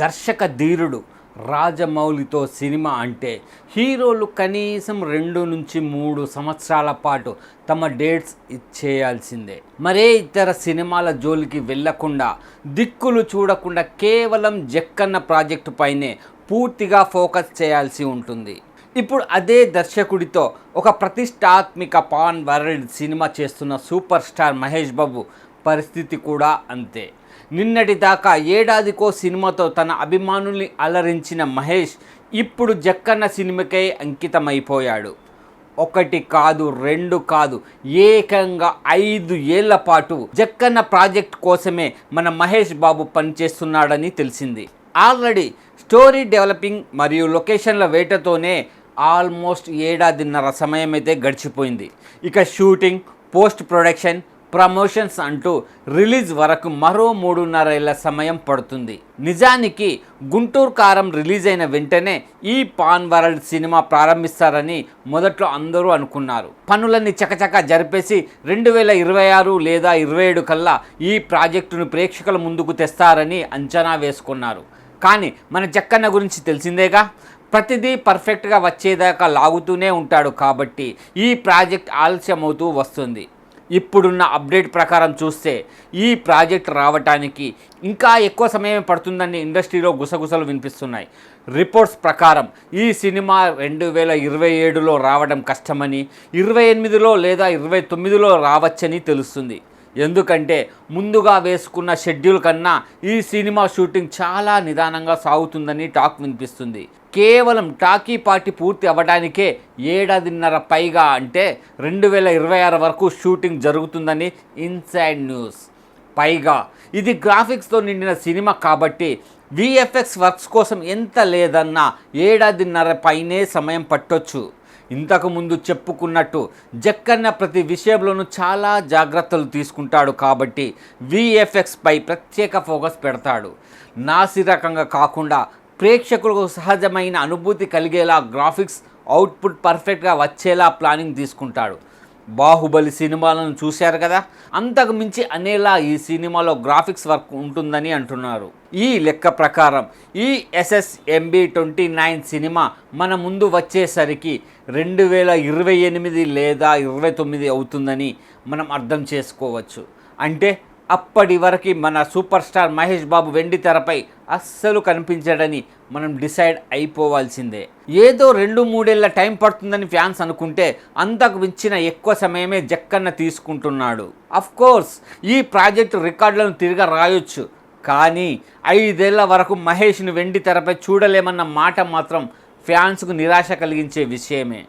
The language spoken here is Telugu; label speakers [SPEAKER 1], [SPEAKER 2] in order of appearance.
[SPEAKER 1] దర్శక ధీరుడు రాజమౌళితో సినిమా అంటే హీరోలు కనీసం రెండు నుంచి మూడు సంవత్సరాల పాటు తమ డేట్స్ ఇచ్చేయాల్సిందే. మరే ఇతర సినిమాల జోలికి వెళ్ళకుండా దిక్కులు చూడకుండా కేవలం జక్కన్న ప్రాజెక్టు పైనే పూర్తిగా ఫోకస్ చేయాల్సి ఉంటుంది. ఇప్పుడు అదే దర్శకుడితో ఒక ప్రతిష్టాత్మిక పాన్ వరల్డ్ సినిమా చేస్తున్న సూపర్ స్టార్ మహేష్ బాబు పరిస్థితి కూడా అంతే. నిన్నటి దాకా ఏడాదికో సినిమాతో తన అభిమానుల్ని అలరించిన మహేష్ ఇప్పుడు జక్కన్న సినిమాకే అంకితమైపోయాడు. ఒకటి కాదు రెండు కాదు ఏకంగా ఐదు ఏళ్ళ పాటు జక్కన్న ప్రాజెక్ట్ కోసమే మన మహేష్ బాబు పనిచేస్తున్నాడని తెలిసింది. ఆల్రెడీ స్టోరీ డెవలపింగ్ మరియు లొకేషన్ల వేటతోనే ఆల్మోస్ట్ ఏడాదిన్నర సమయం అయితే గడిచిపోయింది. ఇక షూటింగ్ పోస్ట్ ప్రొడక్షన్ ప్రమోషన్స్ అంటూ రిలీజ్ వరకు మరో మూడున్నర ఏళ్ళ సమయం పడుతుంది. నిజానికి గుంటూరు కారం రిలీజ్ అయిన వెంటనే ఈ పాన్ వరల్డ్ సినిమా ప్రారంభిస్తారని మొదట్లో అందరూ అనుకున్నారు. పనులన్నీ చకచక జరిపేసి రెండు వేల ఇరవై ఆరు లేదా ఇరవై ఏడు కల్లా ఈ ప్రాజెక్టును ప్రేక్షకుల ముందుకు తెస్తారని అంచనా వేసుకున్నారు. కానీ మన జక్కన్న గురించి తెలిసిందేగా? ప్రతిదీ పర్ఫెక్ట్గా వచ్చేదాకా లాగుతూనే ఉంటాడు కాబట్టి ఈ ప్రాజెక్ట్ ఆలస్యమవుతూ వస్తుంది. ఇప్పుడున్న అప్డేట్ ప్రకారం చూస్తే ఈ ప్రాజెక్ట్ రావటానికి ఇంకా ఎక్కువ సమయం పడుతుందని ఇండస్ట్రీలో గుసగుసలు వినిపిస్తున్నాయి. రిపోర్ట్స్ ప్రకారం ఈ సినిమా రెండు వేల ఇరవై ఏడులో రావడం కష్టమని ఇరవై ఎనిమిదిలో లేదా ఇరవై తొమ్మిదిలో రావచ్చని తెలుస్తుంది. ఎందుకంటే ముందుగా వేసుకున్న షెడ్యూల్ కన్నా ఈ సినిమా షూటింగ్ చాలా నిదానంగా సాగుతుందని టాక్ వినిపిస్తుంది. కేవలం టాకీ పార్టీ పూర్తి అవ్వడానికే ఏడాదిన్నర పైగా అంటే రెండు వేల ఇరవై ఆరు వరకు షూటింగ్ జరుగుతుందని ఇన్సైడ్ న్యూస్. పైగా ఇది గ్రాఫిక్స్తో నిండిన సినిమా కాబట్టి విఎఫ్ఎక్స్ వర్క్స్ కోసం ఎంత లేదన్నా ఏడాదిన్నర పైనే సమయం పట్టొచ్చు. ఇంతకుముందు చెప్పుకున్నట్టు జక్కన్న ప్రతి విషయంలోనూ చాలా జాగ్రత్తలు తీసుకుంటాడు కాబట్టి విఎఫ్ఎక్స్ పై ప్రత్యేక ఫోకస్ పెడతాడు. నాసిరకంగా కాకుండా ప్రేక్షకులకు సహజమైన అనుభూతి కలిగేలా గ్రాఫిక్స్ అవుట్పుట్ పర్ఫెక్ట్గా వచ్చేలా ప్లానింగ్ తీసుకుంటాడు. బాహుబలి సినిమాలను చూశారు కదా? అంతకు మించి అనేలా ఈ సినిమాలో గ్రాఫిక్స్ వర్క్ ఉంటుందని అంటున్నారు. ఈ లెక్క ప్రకారం ఈ ఎస్ఎస్ఎంబి ట్వంటీ నైన్ సినిమా మన ముందు వచ్చేసరికి రెండు వేల ఇరవై ఎనిమిది లేదా ఇరవై తొమ్మిది అవుతుందని మనం అర్థం చేసుకోవచ్చు. అంటే అప్పటి వరకు మన సూపర్ స్టార్ మహేష్ బాబు వెండి తెరపై అస్సలు కనిపించాడని మనం డిసైడ్ అయిపోవాల్సిందే. ఏదో రెండు మూడేళ్ళ టైం పడుతుందని ఫ్యాన్స్ అనుకుంటే అంతకు మించిన ఎక్కువ సమయమే జక్కన్న తీసుకుంటున్నాడు. కోర్స్ ఈ ప్రాజెక్టు రికార్డులను తిరిగి రాయొచ్చు కానీ ఐదేళ్ళ వరకు మహేష్ని వెండి తెరపై చూడలేమన్న మాట మాత్రం ఫ్యాన్స్కు నిరాశ కలిగించే విషయమే.